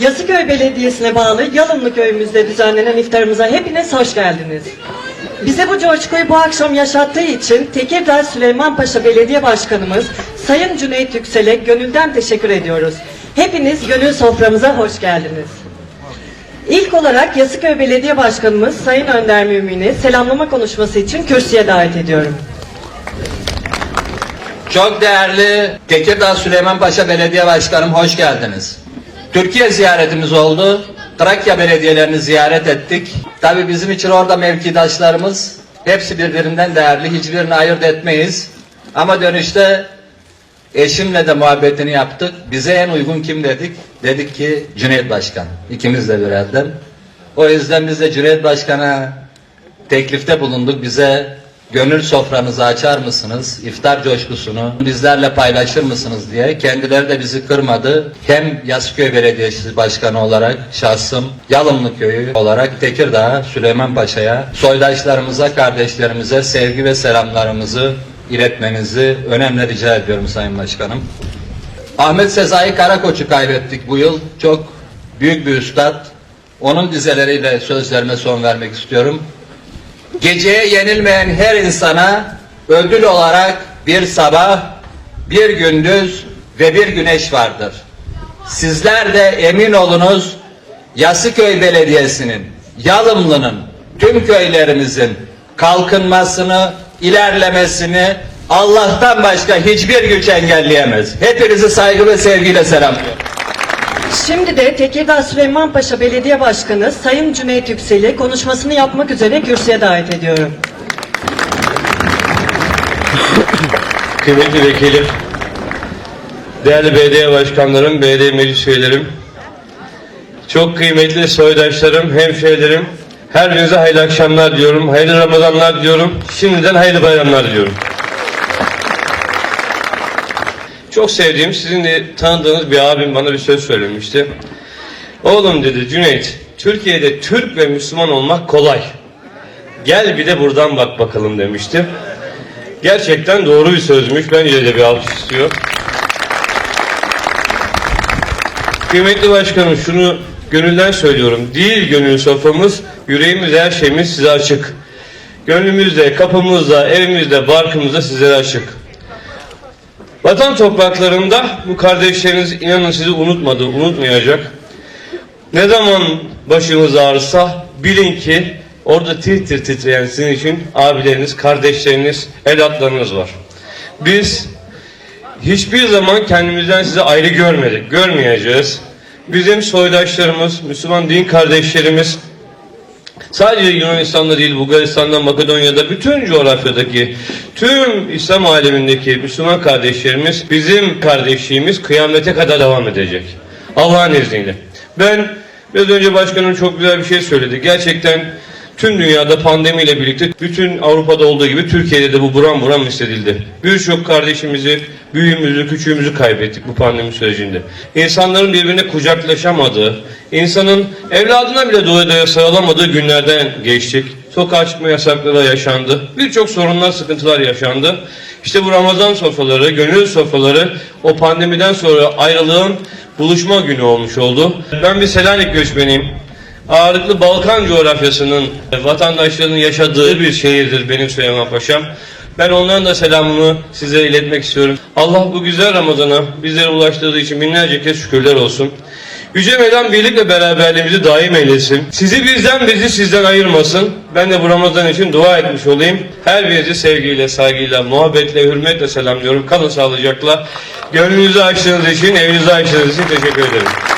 Yazıköy Belediyesi'ne bağlı Yalınlı köyümüzde düzenlenen iftarımıza hepiniz hoş geldiniz. Bize bu coşkuyu bu akşam yaşattığı için Tekirdağ Süleymanpaşa Belediye Başkanımız Sayın Cüneyt Yüksel'e gönülden teşekkür ediyoruz. Hepiniz gönül soframıza hoş geldiniz. İlk olarak Yazıköy Belediye Başkanımız Sayın Önder Mümin'i selamlama konuşması için kürsüye davet ediyorum. Çok değerli Tekirdağ Süleymanpaşa Belediye Başkanım hoş geldiniz. Türkiye ziyaretimiz oldu. Trakya belediyelerini ziyaret ettik. Tabii bizim için orada mevkidaşlarımız hepsi birbirinden değerli. Hiçbirini ayırt etmeyiz. Ama dönüşte eşimle de muhabbetini yaptık. Bize en uygun kim dedik? Dedik ki Cüneyt Başkan. İkimiz de bir. O yüzden biz de Cüneyt Başkan'a teklifte bulunduk. Bize gönül sofranızı açar mısınız? İftar coşkusunu bizlerle paylaşır mısınız diye. Kendileri de bizi kırmadı. Hem Yasköy Belediyesi Başkanı olarak şahsım Yalımlı Köyü olarak Tekirdağ Süleymanpaşa'ya soydaşlarımıza, kardeşlerimize sevgi ve selamlarımızı iletmenizi önemli rica ediyorum Sayın Başkanım. Ahmet Sezai Karakoç'u kaybettik bu yıl. Çok büyük bir üstad. Onun dizeleriyle sözlerime son vermek istiyorum. Geceye yenilmeyen her insana ödül olarak bir sabah, bir gündüz ve bir güneş vardır. Sizler de emin olunuz Yasıköy Belediyesi'nin, Yalımlı'nın, tüm köylerimizin kalkınmasını, ilerlemesini Allah'tan başka hiçbir güç engelleyemez. Hepinizi saygı ve sevgiyle selamlıyorum. Şimdi de Tekirdağ Süleymanpaşa Belediye Başkanı Sayın Cüneyt Yüksel'i konuşmasını yapmak üzere kürsüye davet ediyorum. Kıymetli vekilim, değerli belediye başkanlarım, belediye meclis üyelerim, çok kıymetli soydaşlarım, hemşehrilerim, her birinize hayırlı akşamlar diyorum, hayırlı Ramazanlar diyorum, şimdiden hayırlı bayramlar diliyorum. Çok sevdiğim, sizin de tanıdığınız bir abim bana bir söz söylemişti. Oğlum dedi Cüneyt, Türkiye'de Türk ve Müslüman olmak kolay. Gel bir de buradan bak bakalım demişti. Gerçekten doğru bir sözmüş. Bence de bir alkış istiyor. Kıymetli başkanım şunu gönülden söylüyorum. Değil gönül soframız, yüreğimiz her şeyimiz size açık. Gönlümüzde, kapımızda, evimizde, barkımızda sizlere açık. Vatan topraklarında bu kardeşleriniz inanın sizi unutmadı, unutmayacak. Ne zaman başınız ağrırsa bilin ki orada tir tir titreyen sizin için abileriniz, kardeşleriniz, evlatlarınız var. Biz hiçbir zaman kendimizden sizi ayrı görmedik, görmeyeceğiz. Bizim soydaşlarımız, Müslüman din kardeşlerimiz Sadece Yunanistan'da değil, Bulgaristan'da, Makedonya'da, bütün coğrafyadaki, tüm İslam alemindeki Müslüman kardeşlerimiz, bizim kardeşliğimiz kıyamete kadar devam edecek. Allah'ın izniyle. Ben biraz önce başkanım çok güzel bir şey söyledi. Gerçekten tüm dünyada pandemiyle birlikte bütün Avrupa'da olduğu gibi Türkiye'de de bu buram buram hissedildi. Birçok kardeşimizi, büyüğümüzü, küçüğümüzü kaybettik bu pandemi sürecinde. İnsanların birbirine kucaklaşamadığı, insanın evladına bile doya doya sarılamadığı günlerden geçtik. Sokağa çıkma yasakları yaşandı. Birçok sorunlar, sıkıntılar yaşandı. İşte bu Ramazan sofraları, gönül sofraları o pandemiden sonra ayrılığın buluşma günü olmuş oldu. Ben bir Selanik göçmeniyim. Ağırlıklı Balkan coğrafyasının vatandaşlarının yaşadığı bir şehirdir benim Süleymanpaşa'm. Ben onların da selamımı size iletmek istiyorum. Allah bu güzel Ramazan'a bizlere ulaştırdığı için binlerce kez şükürler olsun. Yüce Mevlam birlik ve beraberliğimizi daim eylesin. Sizi bizden bizi sizden ayırmasın. Ben de bu Ramazan için dua etmiş olayım. Her birinizi sevgiyle, saygıyla, muhabbetle, hürmetle selamlıyorum. Kalın sağlıcakla. Gönlünüzü açtığınız için, evinizi açtığınız için teşekkür ederim.